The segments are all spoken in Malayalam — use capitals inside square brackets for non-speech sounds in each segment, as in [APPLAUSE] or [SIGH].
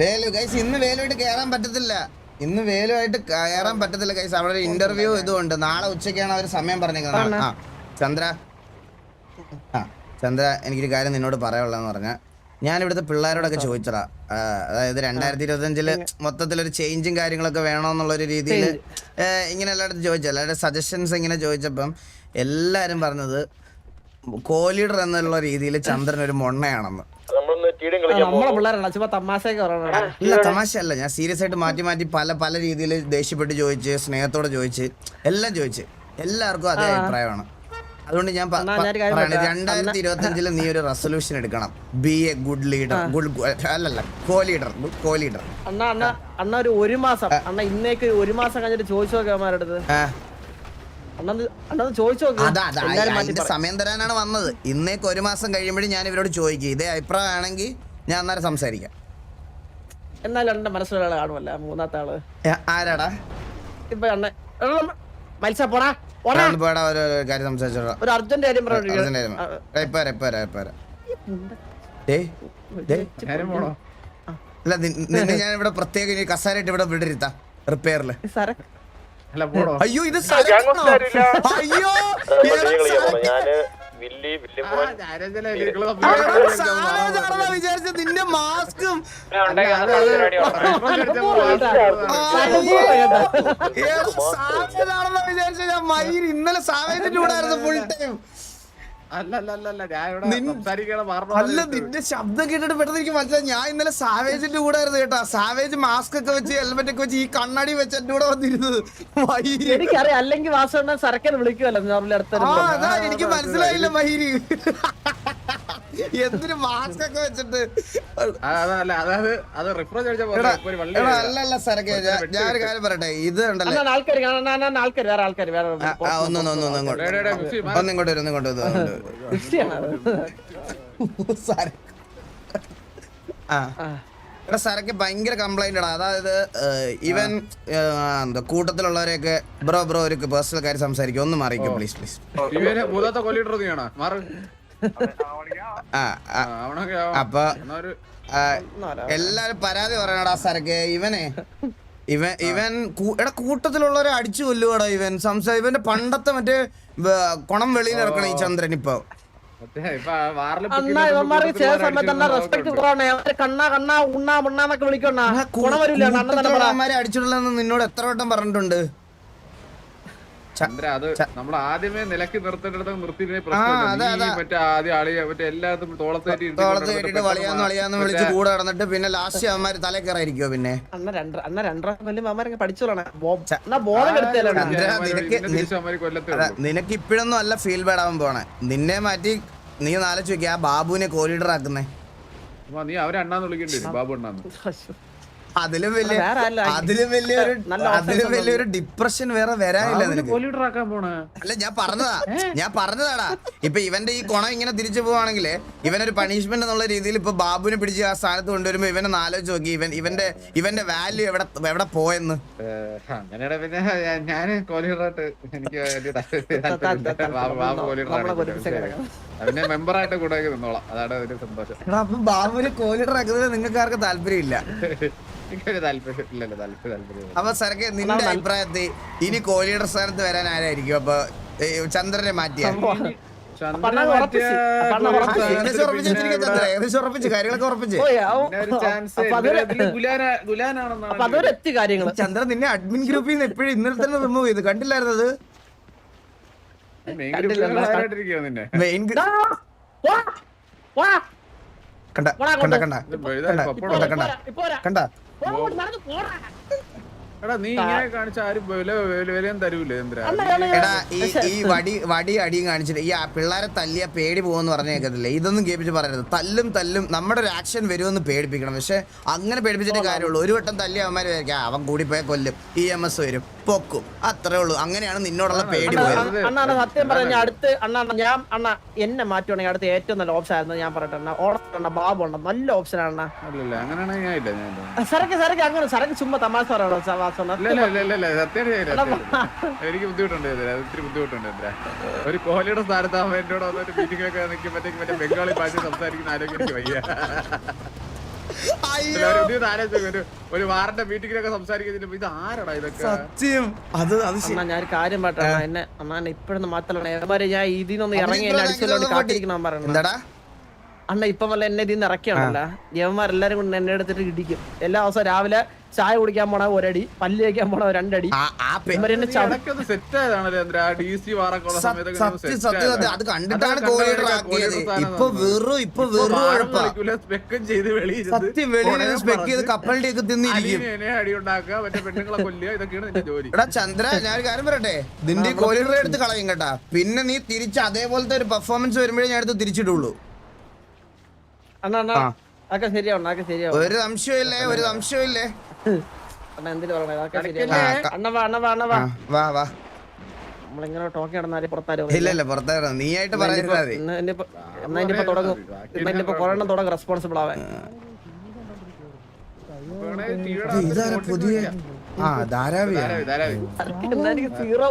വേലു ഗൈസ് ഇന്ന് വേലുമായിട്ട് കയറാൻ പറ്റത്തില്ല. ഇന്ന് വേലുമായിട്ട് കയറാൻ പറ്റത്തില്ല ഗൈസ് അവിടെ ഒരു ഇന്റർവ്യൂ ഇതുണ്ട്. നാളെ ഉച്ചയ്ക്കാണ് അവർ സമയം പറഞ്ഞേക്കുന്നത് ആ ചന്ദ്ര. ആ ചന്ദ്ര എനിക്കൊരു കാര്യം നിന്നോട് പറയാനുള്ളതെന്ന് പറഞ്ഞാൽ ഞാൻ ഇവിടുത്തെ പിള്ളേരോടൊക്കെ ചോദിച്ചടാ അതായത് രണ്ടായിരത്തി ഇരുപത്തഞ്ചിൽ മൊത്തത്തിലൊരു ചേഞ്ചും കാര്യങ്ങളൊക്കെ വേണമെന്നുള്ളൊരു രീതിയിൽ ഇങ്ങനെ എല്ലായിടത്തും ചോദിച്ചു. എല്ലാവരുടെ സജഷൻസ് ഇങ്ങനെ ചോദിച്ചപ്പം എല്ലാവരും പറഞ്ഞത് കോലീഡർ എന്നുള്ള രീതിയിൽ ചന്ദ്രൻ ഒരു മൊണ്ണയാണെന്ന്. നമ്മളെ പിള്ളേരാണ്. ചുമ്മാ തമാശയൊക്കെ പറയണ ഇല്ല തമാശയല്ല. ഞാൻ സീരിയസ് ആയിട്ട് മാറ്റി മാറ്റി പല പല രീതിയിൽ ദേഷ്യപ്പെട്ട് ചോദിച്ച് സ്നേഹത്തോടെ ചോദിച്ച് എല്ലാം ചോദിച്ച്. എല്ലാവർക്കും അതേ അഭിപ്രായമാണ്. അതുകൊണ്ട് ഞാൻ പറയണത് രണ്ടായിരത്തി ഇരുപത്തി അഞ്ചിൽ നീ ഒരു റെസൊല്യൂഷൻ എടുക്കണം. Be a good leader good അല്ലല്ല കോ ലീഡർ കോ ലീഡർ അണ്ണ അണ്ണ അണ്ണ ഒരു ഒരു മാസം. അണ്ണ ഇന്നേക്ക് ഒരു മാസം കഴിഞ്ഞിട്ട് ചോദിച്ചു നോക്കി അടുത്ത് സമയം തരാനാണ് വന്നത്. ഇന്നേക്ക് ഒരു മാസം കഴിയുമ്പോഴും ഞാൻ ഇവരോട് ചോദിക്കും. ഇതേ അഭിപ്രായം ആണെങ്കിൽ ഞാൻ അന്നേരം സംസാരിക്കാം. എന്നാലും ആൾ കാണുമല്ല മൂന്നാമത്തെ ആൾ ആരാടാ? ഇപ്പൊ അണ്ണ മത്സ പോടാ. ഒരു കാര്യം സംസാരിച്ചോളാം ഒരു അർജന്റ് കാര്യം. അല്ല നിന്നെ ഞാൻ ഇവിടെ പ്രത്യേകിച്ച് ഇനി കസാരയിട്ട് ഇവിടെ വിടരുത്താ. റിപ്പയറിൽ. സരക്ക് അയ്യോ ഇത്? അയ്യോ. ഞാൻ വില്ലി വിചാരിച്ചത്. നിന്റെ മാസ്കും. സാവേജാണെന്നാ വിചാരിച്ച ഞാൻ മയിൽ ഇന്നലെ സാവേജിന്റെ കൂടെ ആയിരുന്നു ഫുൾ ടൈം അല്ല നിന്റെ ശബ്ദം കേട്ടിട്ട് പെട്ടെന്ന് എനിക്ക് മനസ്സിലായി. ഞാൻ ഇന്നലെ സാവേജിന്റെ കൂടെ ആയിരുന്നു കേട്ടാ. സാവേജ് മാസ്ക് ഒക്കെ വെച്ച് ഹെൽമെറ്റ് ഒക്കെ വെച്ച് ഈ കണ്ണാടി വെച്ച് എന്റെ കൂടെ വന്നിരുന്നത്. എനിക്കറിയാം അല്ലെങ്കിൽ വിളിക്കുമല്ലോ എനിക്ക് മനസ്സിലായില്ല മയിര് എന്തിന് മാസ്ക് ഒക്കെ വെച്ചിട്ട്. അതല്ല അതായത് അത് റിഫ്രഷ് അടിച്ച പോലെ എടാ, ഒരു വള്ളി എടാ, അല്ല അല്ല സരക്കെ ഞാൻ ഒരു കാര്യം പറയട്ടെ ഇത് ഉണ്ടല്ലോ? ആൾക്കാർ ആൾക്കാർ വേറെ ആൾക്കാർ ഒന്ന് ഒന്ന് ഇങ്ങോട്ട്. ഒന്ന് ഇങ്ങോട്ട് വരും ഇങ്ങോട്ട്. ആ. എടാ സരക്ക് ഭയങ്കര കംപ്ലൈന്റ് ആണ് അതായത് ഈവൻ എന്താ കൂട്ടത്തിലുള്ളവരെയൊക്കെ ബ്രോ ബ്രോ ഒരു പേഴ്സണൽ കാര്യം സംസാരിക്കും. ഒന്ന് അറിയിക്കും പ്ലീസ് പ്ലീസ് മൂന്നാമത്തെ കൊല്ലിട്ടർ അപ്പൊ എല്ലാരും പരാതി പറയണടാ സരക്ക് ഇവനെ ഇവൻ ഇവൻ എടാ കൂട്ടത്തിലുള്ളവരെ അടിച്ചു കൊല്ലുവാടാ ഇവൻ. സംസാരം ഇവന്റെ പണ്ടത്തെ മറ്റേ കുണം വെളിയിൽ ഇറക്കണം ഈ ചന്ദ്രൻ ഇപ്പൊ. അടിച്ചിട്ടുള്ള നിന്നോട് എത്ര വട്ടം പറഞ്ഞിട്ടുണ്ട്? അത് നമ്മൾ ആദ്യമേ നിലയ്ക്ക് നിർത്തേണ്ടത് നിർത്തിയതിനെ ആ, അതാ, അതാ. മറ്റേ ആദ്യം ആളിയ മറ്റേ എല്ലാത്തും തോളത്തേറ്റി തോളത്ത് കെട്ടിട്ട് വളിയാന്ന് വളിയാന്ന് വിളിച്ച് കൂടെ നടന്നിട്ട് പിന്നെ ലാസ്റ്റ് അവന്മാര് തലേ കയറായിരിക്കോ പിന്നെ? അണ്ണ രണ്ട് അണ്ണ രണ്ടര അവന്മാരൊക്കെ പഠിച്ചോളാണ് നിനക്ക് ഇപ്പഴൊന്നും അല്ല ഫീൽ ബാഡ് ആവാൻ പോണേ നിന്നെ മാറ്റി നീ ഒന്ന് ആലോചിച്ച് നോക്കി ആ ബാബുവിനെ കോലീഡർ ആക്കുന്നേ. നീ അവരെ അണ്ണാന്ന് വിളിക്കേണ്ടി വരും ബാബു അണ്ണാന്ന്. അതിലും വലിയ അതിലും വലിയൊരു അതിലും വലിയൊരു ഡിപ്രഷൻ വേറെ വരാനില്ല അല്ല ഞാൻ പറഞ്ഞതാ. ഞാൻ പറഞ്ഞതാടാ. ഇപ്പൊ ഇവന്റെ ഈ കുണം ഇങ്ങനെ തിരിച്ചു പോവാണെങ്കിൽ ഇവനൊരു പണിഷ്മെന്റ് എന്നുള്ള രീതിയിൽ ഇപ്പൊ ബാബുവിനെ പിടിച്ച് ആ സ്ഥാനത്ത് കൊണ്ടുവരുമ്പോ ഇവനെ ആലോചിച്ച് നോക്കി. ഇവൻ ഇവന്റെ ഇവന്റെ വാല്യൂ എവിടെ എവിടെ പോയെന്ന്? അങ്ങനെയാ പിന്നെ ഞാൻ കോലിഡറായിട്ട് എനിക്ക്. അതിനെ മെമ്പറായിട്ട് കൂടെ നിന്നോളാം. അതാണ് ഒരു സന്തോഷം. ബാബുവിനെ കോലീഡർ ആക്കുന്നതിൽ നിങ്ങൾക്ക് ആർക്കും താല്പര്യമില്ല. [LAUGHS] അപ്പൊ സാർക്ക് നിന്റെ അഭിപ്രായത്തിൽ ഇനി കോഹ്ലിയുടെ സ്ഥാനത്ത് വരാൻ ആരായിരിക്കും? അപ്പൊ ചന്ദ്രനെ മാറ്റിയാ ചന്ദ്ര നിന്നെ അഡ്മിൻ ഗ്രൂപ്പിൽ നിന്ന് എപ്പോഴും ഇന്നലെ തന്നെ റിമൂവ് ചെയ്തു. കണ്ടില്ലായിരുന്നത് കണ്ട കണ്ട. കണ്ട. കണ്ട. കണ്ട. എടാ നീ ഇങ്ങനെ കാണിച്ച ആരും വില വില- വിലയും തരൂലേ എന്തിനാ? അണ്ണാ, അണ്ണാ, എടാ ഈ ഈ വടി വടി അടിയും കാണിച്ചിട്ട് ഈ ആ പിള്ളേരെ തല്ലിയ പേടി പോകുമെന്ന് പറഞ്ഞ കേൾക്കത്തില്ലേ ഇതൊന്നും കേൾപ്പിച്ച് പറയരുത്. തല്ലും തല്ലും നമ്മുടെ ഒരു ആക്ഷൻ വരുമെന്ന് പേടിപ്പിക്കണം. പക്ഷെ അങ്ങനെ പേടിപ്പിച്ചിട്ട് കാര്യമുള്ളൂ. ഒരു വട്ടം തല്ലിയ അവന്മാര് വിചാരിക്കാം അവൻ കൂടി പോയ കൊല്ലും. ഇ എം എസ് വരും. പൊക്കും. അത്രേ ഉള്ളൂ. അങ്ങനെയാണ് നിന്നോടുള്ള പേടി അണ്ണാ, പോയത്. അണ്ണാ, അണ്ണാ, അണ്ണാ, സത്യം പറഞ്ഞ അടുത്ത് അണ്ണാ അണ്ണാ, ഞാൻ അണ്ണ എന്നെ മാറ്റുവാണെങ്കിൽ അടുത്ത് ഏറ്റവും നല്ല ഓപ്ഷൻ ആയിരുന്നു ഞാൻ പറയട്ടെ അണ്ണാ. ഓണ ബാബു ഉണ്ട് നല്ല ഓപ്ഷൻ ആണ് അണ്ണാ. സരക്ക് സരക്ക് അങ്ങനെ സരക്ക് ചുമ്മാ തമാശ പറയണോ. എനിക്ക് ബുദ്ധിമുട്ടുണ്ട് ഒത്തിരി ബുദ്ധിമുട്ടുണ്ട് ഒരു കോഹ്ലിയുടെ സ്ഥാനത്താകുമ്പോ എന്നോട് വന്നിട്ട് മീറ്റിംഗ് നിൽക്കുമ്പോഴത്തേക്ക് മറ്റേ ബംഗാളി ഭാഷ സംസാരിക്കുന്ന ആരോഗ്യം എനിക്ക് വയ്യ. ഒരു വാറിന്റെ മീറ്റിങ്ങിലൊക്കെ സംസാരിക്കുന്നതിന് ഇത് ആരാടാ ഇതൊക്കെ? സത്യം. അത് അത്. ഞാൻ ഒരു കാര്യം പറയട്ടെ എന്നെ അണ്ണാ ഇപ്പോഴൊന്നും ഏമാരെ ഞാൻ ഇതിൽ നിന്ന് ഇറങ്ങി എന്നെ അഭിജിത്ത് അടിച്ചു വേണ്ടി ബ്രോ, കാത്തിരിക്കണം പറയണം എന്താടാ? അണ്ണ ഇപ്പം വല്ല എന്നെ ഇതിന്ന് ഇറക്കിയാണല്ല. യവന്മാരെല്ലാരും കൊണ്ട് എന്നെ എടുത്തിട്ട് ഇടിക്കും. എല്ലാ ദിവസവും രാവിലെ ചായ കുടിക്കാൻ പോണ ഒരടി പല്ല് കഴിക്കാൻ പോണ രണ്ടടി. സത്യം സത്യം. അത് കണ്ടിട്ടാണ് ആക്കിയത് ഇപ്പൊ വെറും ഇപ്പൊ വെറും ഉഴപ്പാ സ്പെക്കും ചെയ്ത് വെളിയിൽ സത്യം വെളിയിൽ സ്പെക്ക് ചെയ്ത് കപ്പലിന്റെ ഒക്കെ തിന്നിരിക്കും എടാ ചന്ദ്ര ഞാൻ ഒരു കാര്യം പറയട്ടെ? നിന്റെ കോഹ്ലിയുടെ എടുത്ത് കളയും കേട്ടാ. പിന്നെ നീ തിരിച്ച് അതേപോലത്തെ ഒരു പെർഫോമൻസ് വരുമ്പോഴേ ഞാൻ എടുത്ത് തിരിച്ചിടുള്ളൂ. അണ്ണാ അണ്ണാ. അതൊക്കെ ശരിയാവും അതൊക്കെ ശരിയാവും. ഒരു സംശയമില്ലേ ഒരു സംശയമില്ലേ അണ്ണാ എന്തിനു പറയണേ അതൊക്കെ ആ, ശരിയാവും. ക- അണ്ണ വാ അണ്ണ വാ അണ്ണ വാ. ആ, വാ വാ. നമ്മളിങ്ങനെ ടോക്കി നടന്നാൽ പുറത്താരും ഇല്ല ഇല്ല പുറത്തേറാ നീ ആയിട്ട് പറഞ്ഞിരുന്നാ മതി. എന്നാ ഇനിയിപ്പോ തുടങ്ങും? എന്നാ ഇനിയിപ്പോ കൊറോണ തുടങ്ങും റെസ്പോൺസിബിൾ ആവാൻ. ഇത് ഇതാരാ പുതിയ? ആ സീറോ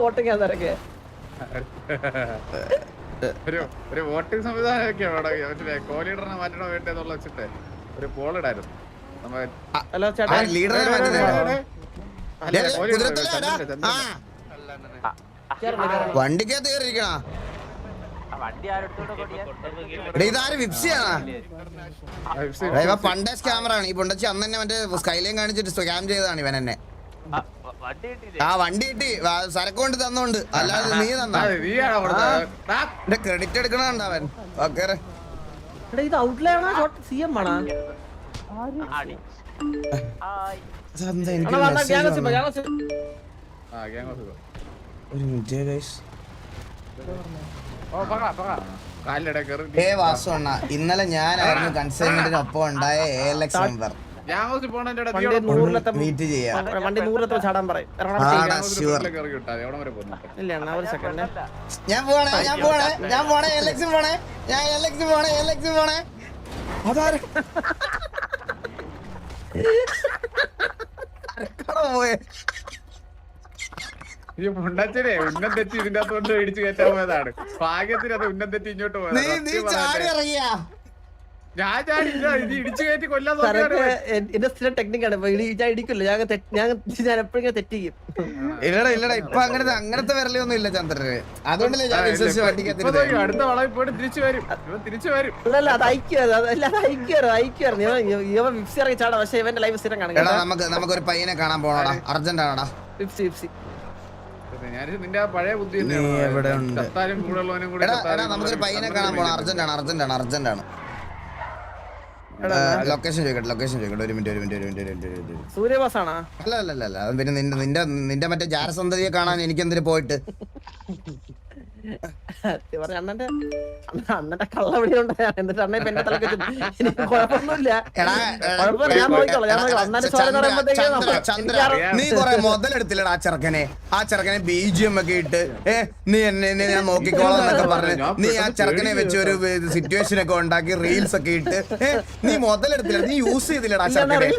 ഒരു ഒരു വോട്ടിംഗ് സംവിധാനമൊക്കെ മറ്റേ കോലീഡറിനെ മാറ്റണോ വേണ്ടെന്നുള്ള വെച്ചിട്ട് ഒരു പോൾ ഇടായിരുന്നു. വണ്ടിക്കകത്ത് കയറിയിരിക്കണ? പണ്ടേ സ്കാമറാണ് ഈ പൊണ്ടച്ചി അന്ന് തന്നെ മറ്റേ സ്കൈലൈൻ കാണിച്ചിട്ട് സ്കാം ചെയ്തതാണ് ഇവൻ എന്നെ. ആ വണ്ടി കിട്ടി. സരക്ക് കൊണ്ട് തന്നോണ്ട്. അല്ലാതെ നീ തന്നാ? എന്റെ ക്രെഡിറ്റ് എടുക്കണണ്ട അവൻ. ഓക്കെ ഇത് ഔട്ട്ലേ ആണോ? C M. ഒരു മിനിറ്റ് ഗൈസ് ഏ വാസു അണ്ണ ഇന്നലെ ഞാനായിരുന്നു കൺസൈൻമെന്റിനൊപ്പം ഉണ്ടായ എ എൽ എക്സ് മെമ്പർ വണ്ടി മീറ്റ് ചെയ്യാം. വണ്ടി നൂറിലെത്ത ചാടാൻ പറയും? ഇല്ല അണ്ണാ ഒരു സെക്കൻഡ് ഞാൻ പോണേ ഞാൻ പോണേ ഞാൻ പോണേ പോണേ ഞാൻ പോണേ പോണേ അതാര? ഈ മുണ്ടച്ചനെ ഉന്നം തെറ്റി ഇതിന്റെ അത് ഇടിച്ചു കയറ്റാൻ പോയതാണ്. ഭാഗ്യത്തിന് അത് ഉന്നം തെറ്റി ഇങ്ങോട്ട് പോയതാണ്. എന്റെ സ്ഥിരം ടെക്നിക്കാണ് ഞാൻ ഇടിക്കില്ല. ഞാൻ ഞാൻ ഞാൻ എപ്പോഴും തെറ്റിക്കും ഇല്ലടാ ഇല്ലടാ. ഇപ്പൊ അങ്ങനത്തെ അങ്ങനത്തെ വരലൊന്നും ഇല്ല ചന്ദ്രന്. അതുകൊണ്ടല്ലേ ഞാൻ വിശ്വസിച്ച് നമുക്ക് അടുത്ത വളവിൽ പോയിട്ട് തിരിച്ചു വരും. ഇവൻ തിരിച്ചു വരും. അത് അത് വിപ്സി ഇറങ്ങി ചാടാ. പക്ഷെ ഇവന്റെ ലൈഫ് സ്ഥിരം കാണും. എടാ നമുക്ക് ഒരു പയ്യനെ കാണാൻ പോണോടാ. അർജന്റ് ആണോടാ? വിപ്സി വിപ്സി. ഞാൻ നിന്റെ ആ പഴയ ബുദ്ധി എവിടെ ഉണ്ട്? ചത്താലും കൂടെ ഉള്ളവനും കൂടി എടാ ചത്താലും എടാ നമുക്കൊരു പയ്യനെ കാണാൻ പോണം. അർജന്റ് ആണ് അർജന്റ് ആണ് അർജന്റ് ആണ്. ലൊക്കേഷൻ ചോദിക്കട്ടെ ലൊക്കേഷൻ ചോദിക്കട്ടെ. ഒരു മിനിറ്റ് ഒരു മിനിറ്റ് ഒരു മിനിറ്റ് ഒരു മിനിറ്റ് ഒരു ആണോ അല്ല അല്ല അല്ല പിന്നെ നിന്റെ നിന്റെ നിന്റെ മറ്റേ ജാരസന്തതിയെ കാണാൻ എനിക്ക് എന്തിനു പോയിട്ട്? സത്യം പറഞ്ഞ അണ്ണന്റെ അണ്ണ- അണ്ണന്റെ കള്ളവിടി ഉണ്ടായ എന്നിട്ട് അണ്ണ ഇപ്പൊ എന്റെ തലക്ക് എനിക്ക് കുഴപ്പമൊന്നുമില്ല. കുഴപ്പമില്ല, ഞാൻ നോക്കിക്കോളാം, ഞാൻ നോക്കിക്കോളാം. അണ്ണന്റെ ചോര പറയുമ്പോഴത്തേക്ക്. നീ കൊറേ മുതലെടുത്തില്ലടാ ആ ചെറുക്കനെ. ആ ചെറുക്കനെ ബീജിയം ഒക്കെ ഇട്ട് ഏ നീ എന്നെ എന്നെ ഞാൻ നോക്കിക്കോളാം എന്നൊക്കെ പറഞ്ഞ് നീ ആ ചെറുക്കനെ വെച്ച് ഒരു സിറ്റുവേഷൻ ഒക്കെ ഉണ്ടാക്കി റീൽസ് ഒക്കെ ഇട്ട് ഏ നീ മുതലെടുത്തില്ല നീ യൂസ് ചെയ്തില്ലടാ ചെറുക്കനെ.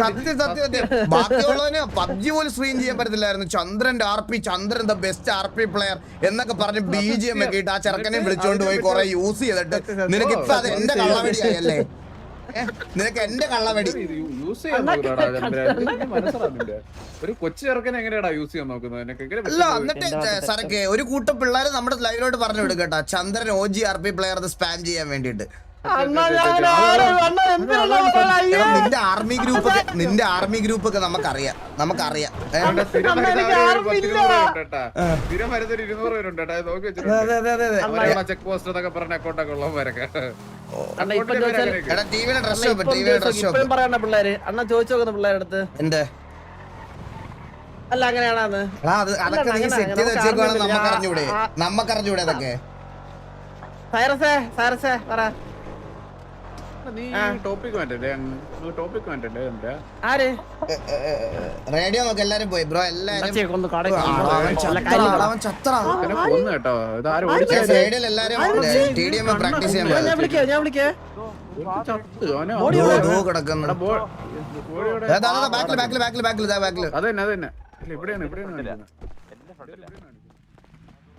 സത്യം സത്യം സത്യം. ബാക്കിയുള്ളവന് പബ്ജി പോലും സ്ക്രീൻ ചെയ്യാൻ പറ്റത്തില്ലായിരുന്നു. ചന്ദ്രന്റെ R P Chandran the best R P player എന്നൊക്കെ പറഞ്ഞ് ബി ജി എം ഒക്കെ ഇട്ട് ആ ചെറുക്കനെ വിളിച്ചോണ്ട് പോയി കുറെ യൂസ് ചെയ്തിട്ട്. നിനക്ക് ഇപ്പൊ അത് എന്റെ കള്ളവടിയായല്ലേ? നിനക്ക് എന്റെ കള്ളവടി? ഒരു കൊച്ചു ചെറുക്കനെ എങ്ങനെയാടാ യൂസ് ചെയ്യാൻ നോക്കുന്നത്? അല്ല? എന്നിട്ട് സരക്കെ ഒരു കൂട്ടം പിള്ളേര് നമ്മുടെ ലൈവിലോട്ട് പറഞ്ഞു വിടും കേട്ടോ. Chandran O G R P player spam ചെയ്യാൻ വേണ്ടിട്ട് നിന്റെ ആർമി ഗ്രൂപ്പ് നിന്റെ ആർമി ഗ്രൂപ്പ് ഒക്കെ നമുക്കറിയാം. നമുക്കറിയാം? നമ്മക്കറിഞ്ഞൂടെ ചെക്ക് പോസ്റ്റ് എന്നൊക്കെ പറഞ്ഞ അക്കൗണ്ടൊക്കെ ഉള്ളവരൊക്കെ അണ്ണാ ഇപ്പൊ ചോദിച്ചാൽ എടാ ടിവിയുടെ ഡ്രസ് അണ്ണാ ഷോപ്പ് ഇപ്പം ഡ്രസ് ഷോപ്പ് ഇപ്പഴും പറയണ്ട പിള്ളേര്. അണ്ണ ചോദിച്ചു നോക്കുന്ന പിള്ളേരുടെ അടുത്ത്. എന്ത്? അല്ല അങ്ങനെയാണെന്ന്. അതൊക്കെ നീ സെറ്റ് ചെയ്ത് അതൊക്കെ സൈറസേ സൈറസേ പറ നീ ആ. ടോപ്പിക് മാറ്റല്ലേ ടോപ്പിക് മാറ്റല്ലേ എന്താ ആര് റേഡിയോ നോക്ക് എല്ലാരും പോയി ബ്രോ എല്ലാരും. റേഡിയോയിൽ എല്ലാരും ടി ഡി എം പ്രാക്ടീസ് ചെയ്യാൻ ബാക്കിൽ ബാക്കിൽ ബാക്കിൽ ബാക്കിൽ ബാക്കിൽ ഇവിടെയാണ് ഇവിടെയാണ്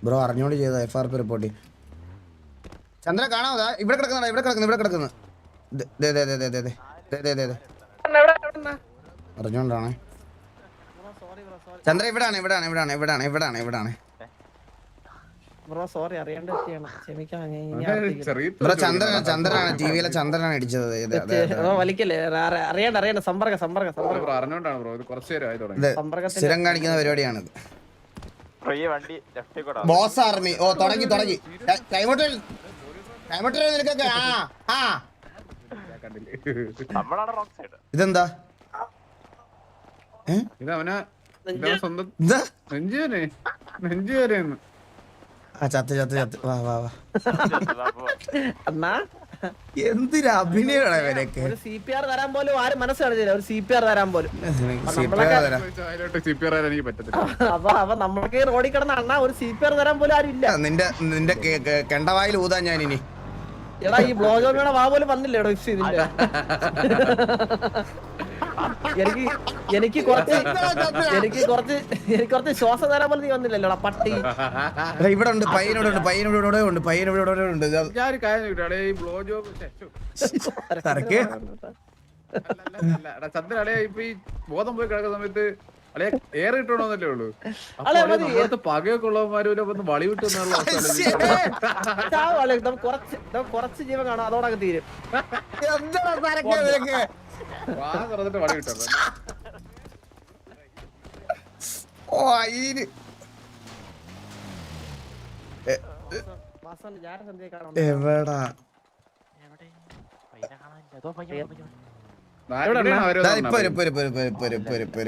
ബ്രോ അറിഞ്ഞോണ്ട് ചെയ്ത F R P report Chandra കാണാതാ ഇവിടെ കിടക്കുന്നതാ ഇവിടെ കിടക്കുന്നു ഇവിടെ കിടക്കുന്നു ദേ, ദേ, ദേ, ദേ, ദേ, ദേ, ദേ. ദേ, ദേ, ദേ, ദേ. അറിഞ്ഞോണ്ടാണ് ചന്ദ്ര ഇവിടാണ് ഇവിടാണ് ഇവിടാണ് ഇവിടാണ് ഇവിടാണ് ഇവിടാണ് ബ്രോ സോറി അറിയാണ്ട് ബ്രോ ചന്ദ്രനാണ് ചന്ദ്രനാണ് ടി വിയിലെ ചന്ദ്രനാണ് ഇടിച്ചത്. വലിക്കല്ലേ അറി- അറിയാണ്ട് അറിയാണ്ട് സമ്പർക്ക സമ്പർക്ക സമ്പർക്കം ബ്രോ അറിഞ്ഞോണ്ടാണ് ബ്രോ ഇത് കുറച്ച് നേരം ആയി തുടങ്ങി ഇത് സമ്പർക്കത്തിന്റെ സ്ഥിരം കാണിക്കുന്ന പരിപാടിയാണിത് കൂടെ ബോസ് ആർമി ഓ തുടങ്ങി തുടങ്ങി കൈമുട്ടൽ കൈമുട്ടൽ നിനക്കൊക്കെ ആ ആ ഇതെന്താ? ചത്ത് ചത്ത് ചത്ത്. വാ വാ വാ. എന്നാ? എന്തൊരു അഭിനയമാണ് ഇവരൊക്കെ ഒരു സി പി ആർ തരാൻ പോലും ആരും മനസ്സ് കാണിച്ചില്ല. ഒരു സി പി ആർ തരാൻ പോലും. അപ്പൊ അപ്പൊ നമ്മൾക്ക് റോഡിൽ കിടന്ന അണ്ണാ ഒരു സി പി ആർ തരാൻ പോലും ആരും ഇല്ല. നിന്റെ നിന്റെ കെണ്ടവായിൽ ഊതാ ഞാൻ ഇനി എടാ ഈ ബ്ലോഗോമിയുടെ വാ പോലും വന്നില്ല എടോ ഇസ് ഇതിന്റെ. എനിക്ക് എനിക്ക് കുറച്ച് എനിക്ക് കുറച്ച് എനിക്ക് കുറച്ച് ശ്വാസം തരാൻ പോലും നീ വന്നില്ലല്ലോ പട്ടി. ഇവിടെ ഉണ്ട് പയ്യനോട് ഉണ്ട് പയ്യനോട് ഇവിടെ ഉണ്ട് പയ്യനോട് ഇവിടെ ഉണ്ട്. ഇത് ഞാൻ ഒരു കാര്യം ചോദിക്കട്ടെ ഈ ബ്ലോ ജോബ് തരക്ക്? ചന്ദ്ര അടേ ഇപ്പൊ ഈ ബോധം പോയി കിടക്കുന്ന സമയത്ത് അളയെ ഏറെ കിട്ടണമെന്നല്ലേ ഉള്ളൂ. നമ്മളടുത്ത് പകയൊക്കെ ഉള്ളവന്മാരും വന്ന് വളി ഇതാ കുറച്ച് ജീവൻ കാണാം അതോടൊക്കെ തീരും. തുറന്നിട്ട് വളി വിട്ടു ഓ കാണാം എവിടാ? ഇപ്പൊ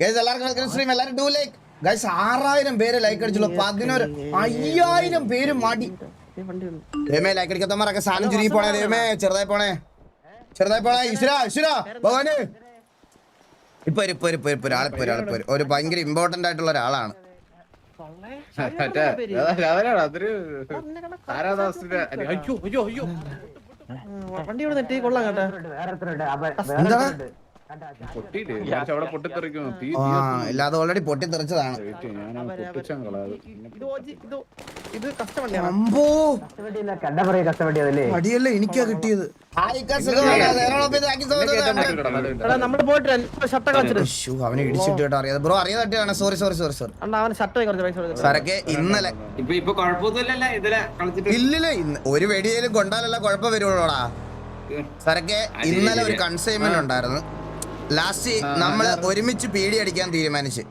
Guys, എല്ലാവർക്കും stream. എല്ലാവരും ഡു ലൈക്ക് ഗൈസ് ആറായിരം പേര് ലൈക്ക് അടിച്ചുള്ളൂ പതിനൊരു അയ്യായിരം പേര് മടി. രമേ. ദൈവമേ ലൈക്ക് അടിക്കാത്തമാരൊക്കെ സാധനം ചുരുങ്ങി പോണേ. ദൈവമേ ചെറുതായി പോണേ. ചെറുതായി പോണേ. ഈശ്വര ഈശ്വര ഭഗവാന്. ഇപ്പൊ ഒരു ഇപ്പൊ വരും, ഇപ്പൊ വരും, ആളിപ്പോ വരും, ഒരു ഭയങ്കര ഇമ്പോർട്ടന്റ് ആയിട്ടുള്ള ഒരാളാണ്. കൊള്ളേ. അതൊരു താരാദാസിന്റെ അയ്യോ അയ്യോ അയ്യോ. ഉം, വണ്ടി ഇവിടെ നെറ്റി കൊള്ളാം കേട്ടോ. ഇല്ലാതെ ഓൾറെഡി പൊട്ടിത്തെറിച്ചതാണ്. ഞാൻ പൊട്ടിച്ചാൻ കളയാതെ ഇത് ഇത് ഇത് കഷ്ട അമ്പോ! അടിയല്ലേ എനിക്കാ കിട്ടിയത്. അവനെ ഇടിച്ചിട്ട് കേട്ടോ അറിയാതെ. ബ്രോ അറിയാതെ തട്ടിയാണ് സോറി സോറി സോറി സോറി. സരക്കെ ഇന്നലെ ഇല്ലില്ല ഒരു വെടിയേലും കൊണ്ടാലല്ല കുഴപ്പം വരുള്ളൂടാ. സാറൊക്കെ ഇന്നലെ ഒരു കൺസൈൻമെന്റ് ഉണ്ടായിരുന്നു. ലാസ്റ്റ് നമ്മൾ ഒരുമിച്ച് പീടി അടിക്കാൻ തീരുമാനിച്ച്.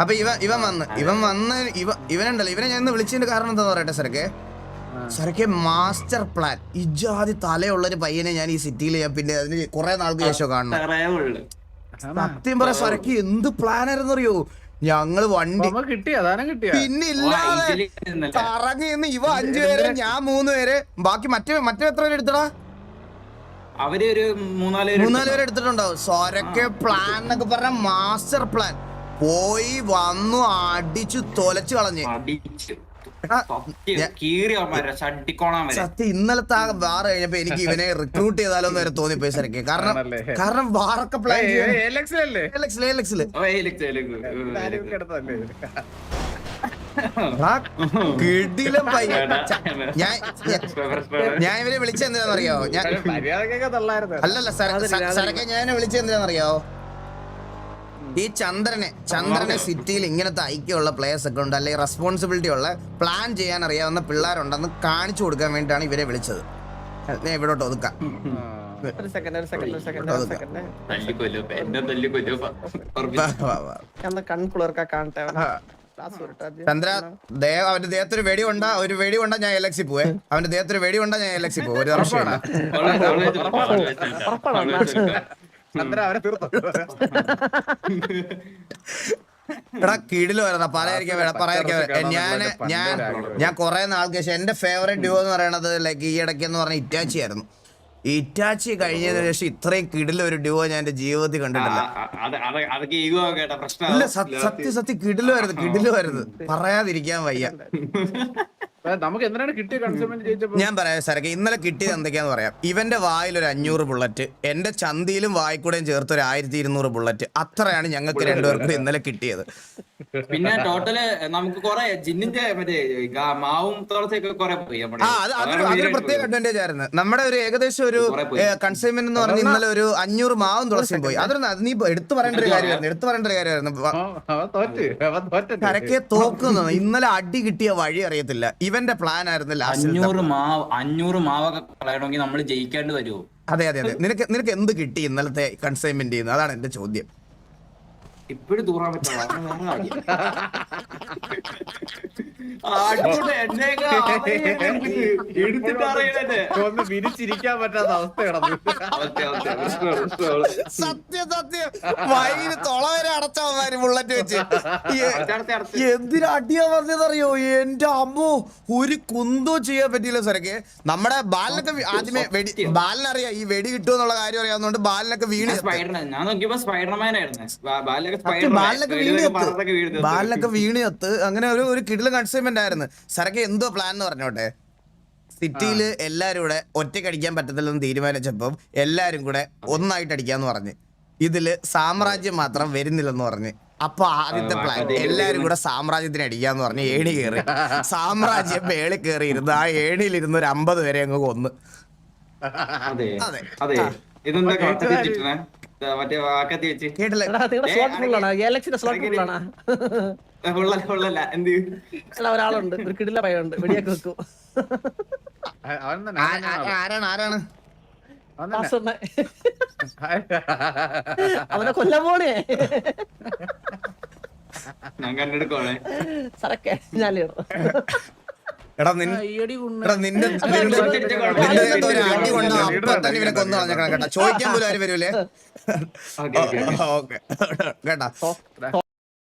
അപ്പൊ ഇവ ഇവൻ വന്ന് ഇവൻ വന്ന് ഇവ ഇവനുണ്ടല്ലോ. ഇവനെ ഞാൻ വിളിച്ചതിന്റെ കാരണം എന്താ പറയട്ടെ സർക്കെ സർക്കെ മാസ്റ്റർ പ്ലാൻ. ഇജാതി തലയുള്ള ഒരു പയ്യനെ ഞാൻ ഈ സിറ്റിയിൽ ഞാൻ പിന്നെ അതിന് കുറെ നാൾക്ക് ശേഷം കാണുന്നു സത്യം പറ സരക്ക് എന്ത് പ്ലാൻ ആയിരുന്നു അറിയോ ഞങ്ങൾ വണ്ടി പിന്നെ ഇല്ലാതെ കറങ്ങി ഇവ അഞ്ചു പേര് ഞാൻ മൂന്ന് പേര് ബാക്കി മറ്റേ മറ്റേ എത്ര പേര് എടുത്തടാ? അവർ ഒരു മൂന്നാൽ മൂന്നാൽ പേര് എടുത്തിട്ടുണ്ടാവും സ്വരക്കെ പ്ലാൻ എന്നൊക്കെ പറഞ്ഞ മാസ്റ്റർ പ്ലാൻ പോയി വന്നു അടിച്ചു തൊലച്ചു കളഞ്ഞു. അടിച്ച്. സത്യം ഇന്നലത്തെ ആ വാർ കഴിഞ്ഞപ്പോ എനിക്ക് ഇവനെ റിക്രൂട്ട് ചെയ്താലോ എന്ന് വരെ തോന്നിപ്പോയി സരക്കെ കാരണം കാരണം വാറൊക്കെ പ്ലാൻ കിടിലം ഞാൻ ഇവനെ വിളിച്ചെന്തിനാന്നറിയോ ഞാൻ അല്ലല്ല സരക്കെ ഞാൻ വിളിച്ചെന്തിനാന്നറിയോ ഈ ചന്ദ്രനെ ചന്ദ്രനെ സിറ്റിയിൽ ഇങ്ങനത്തെ ഐക്യമുള്ള പ്ലേയേഴ്സ് ഒക്കെ ഉണ്ട്. അല്ലെങ്കിൽ റെസ്പോൺസിബിലിറ്റി ഉള്ള പ്ലാൻ ചെയ്യാൻ അറിയാവുന്ന പിള്ളേരുണ്ടെന്ന് കാണിച്ചു കൊടുക്കാൻ വേണ്ടിയിട്ടാണ് ഇവരെ വിളിച്ചത്. ഞാൻ ഇവിടോട്ട് ഒതുക്കാം. ചന്ദ്ര അവന്റെ ദേഹത്തൊരു വെടി കൊണ്ടാ ഒരു വെടി കൊണ്ടാ ഞാൻ എലക്സി പോവേ. അവന്റെ ദേഹത്തൊരു വെടി കൊണ്ടാ ഞാൻ എലക്സി പോവും. ഒരു വർഷമില്ല ചന്ദ്ര അവരെ തീർത്തു. എടാ കീടിൽ വരുന്ന പറയാതിരിക്കാൻ വേണം പറയാതിരിക്കാൻ. ഞാൻ ഞാൻ ഞാൻ കുറെ നാൾക്ക് ശേഷം എന്റെ ഫേവറേറ്റ് ഡ്യൂ എന്ന് പറയുന്നത് ലൈക്ക് ഈ ഇടയ്ക്ക് എന്ന് പറഞ്ഞ ഇറ്റാച്ചി ആയിരുന്നു. ഇറ്റാച്ചി കഴിഞ്ഞതിന് ശേഷം ഇത്രയും കിടില ഒരു ഡ്യുവോ ഞാൻ എന്റെ ജീവിതത്തിൽ കണ്ടിട്ടില്ല. സത്യ ഇല്ല സത്യ സത്യ സത്യം കിടിലുമായിരുന്നു കിടിലുമായിരുന്നു. പറയാതിരിക്കാൻ വയ്യ. നമുക്ക് എന്തിനാണ് കിട്ടിയ കൺസ്യൂമെന്റ് ഞാൻ പറയാം സാറേ ഇന്നലെ കിട്ടിയത് എന്തൊക്കെയാന്ന് പറയാം. ഇവന്റെ വായിൽ ഒരു അഞ്ഞൂറ് ബുള്ളറ്റ് എന്റെ ചന്തിയിലും വായിക്കൂടെയും ചേർത്ത് ഒരു ആയിരത്തി ഇരുന്നൂറ് ബുള്ളറ്റ് അത്രയാണ് ഞങ്ങൾക്ക് രണ്ടുപേർക്കും ഇന്നലെ കിട്ടിയത്. പിന്നെ ടോട്ടൽ നമുക്ക് കൊറേ ജിന്നിന്റെ മറ്റേ മാവും ആ അത് അതൊരു അതൊരു പ്രത്യേക അഡ്വാന്റേജ് ആയിരുന്നു. നമ്മുടെ ഒരു ഏകദേശം ഒരു കുറെ കൺസ്യൂമർ എന്ന് പറഞ്ഞ ഇന്നലെ ഒരു അഞ്ഞൂറ് മാവും തുളസിയും പോയി. അതൊരു അത് നീ എടുത്തു പറയേണ്ട ഒരു കാര്യമായിരുന്നു എടുത്തു പറയേണ്ട ഒരു കാര്യമായിരുന്നു. കരക്കെ തോക്കുന്നു. ഇന്നലെ അടി കിട്ടിയ വഴി അറിയത്തില്ല. ഇവന്റെ പ്ലാൻ ആയിരുന്നു ലാസ്റ്റ് അഞ്ഞൂറ് മാവ് അഞ്ഞൂറ് മാവൊക്കെ കളയണമെങ്കിൽ നമ്മൾ ജയിക്കേണ്ടി വരുമോ അതെ അതെ അതെ. നിനക്ക് നിനക്ക് എന്ത് കിട്ടി ഇന്നലത്തെ കൺസൈൻമെന്റ് ചെയ്യുന്നത്? അതാണ് എന്റെ ചോദ്യം. ഇപ്പഴും തൂറാൻ പറ്റില്ല ഒന്ന് വിരിച്ചിരിക്കാൻ പറ്റാത്ത അവസ്ഥ കിടന്നു. സത്യം സത്യം. വൈകിട്ട് തൊള വരെ അടച്ചവന്മാര് ബുള്ളറ്റ് വെച്ച്. എന്തിനാ അടിയാ പറഞ്ഞതറിയോ എന്റെ അമ്മോ ഒരു കുന്തോ ചെയ്യാൻ പറ്റിയില്ല സ്വരക്ക്. നമ്മുടെ ബാലിനൊക്കെ ആദ്യമേ വെടി ബാലിനറിയാം. ഈ വെടി കിട്ടുമെന്നുള്ള കാര്യം അറിയാവുന്നതുകൊണ്ട് ബാലിനൊക്കെ വീണ് സ്പൈഡർമാൻ ഞാൻ നോക്കിയപ്പോ സ്പൈഡർമാൻ ആയിരുന്നു. ബാലൊക്കെ സത്യം, ബാലിനൊക്കെ വീണ് ചത്ത്. സ്പൈഡർ ബാലിനൊക്കെ വീണ് ചത്ത് അങ്ങനെ ഒരു ഒരു കിടിലും കൺസൈൻമെന്റ് ആയിരുന്നു. സരക്ക് എന്തോ പ്ലാൻ എന്ന് പറഞ്ഞോട്ടെ? സിറ്റിയിൽ എല്ലാരും കൂടെ ഒറ്റയ്ക്ക് അടിക്കാൻ പറ്റത്തില്ലെന്ന് തീരുമാനിച്ചപ്പം എല്ലാരും കൂടെ ഒന്നായിട്ട് അടിക്കാന്ന് പറഞ്ഞ്. ഇതിൽ സാമ്രാജ്യം മാത്രം വരുന്നില്ലെന്ന് പറഞ്ഞ്. അപ്പൊ ആദ്യത്തെ പ്ലാൻ എല്ലാരും കൂടെ സാമ്രാജ്യത്തിന് അടിക്കാന്ന് പറഞ്ഞ് ഏണി കയറി [LAUGHS] സാമ്രാജ്യം മേളിൽ കയറി ഇരുന്ന് ആ ഏണിയിലിരുന്ന് ഒരു അമ്പത് പേരെ അങ്ങ് കൊന്ന്. അതെ. അതെ. അതെ. ഇതെന്താ മറ്റേ വാക്കത്തി വെച്ച്. ഒരാളുണ്ട്. ഒരു കിടില പയ്യുണ്ട് വെടിയൊക്കെ വെക്കും. അവൻ തന്നെ ആ- ആ- ആരാണ് ആരാണ്? അവൻ തന്നെ. [LAUGHS] അവനെ കൊല്ലം പോണേ. ഞാൻ കണ്ടെടുക്കോളെ സറക്കെ ഞാൻ എടാ നിൻ എടാ നിന്റെ അടി കൊണ്ട് അപ്പൊ തന്നെ ഇവനെ കൊന്നു കളഞ്ഞേക്കണം കേട്ടോ ചോദിക്കാൻ പോലും ആരും വരൂലേ ഓക്കെ ഓക്കെ ഓക്കെ കേട്ടാ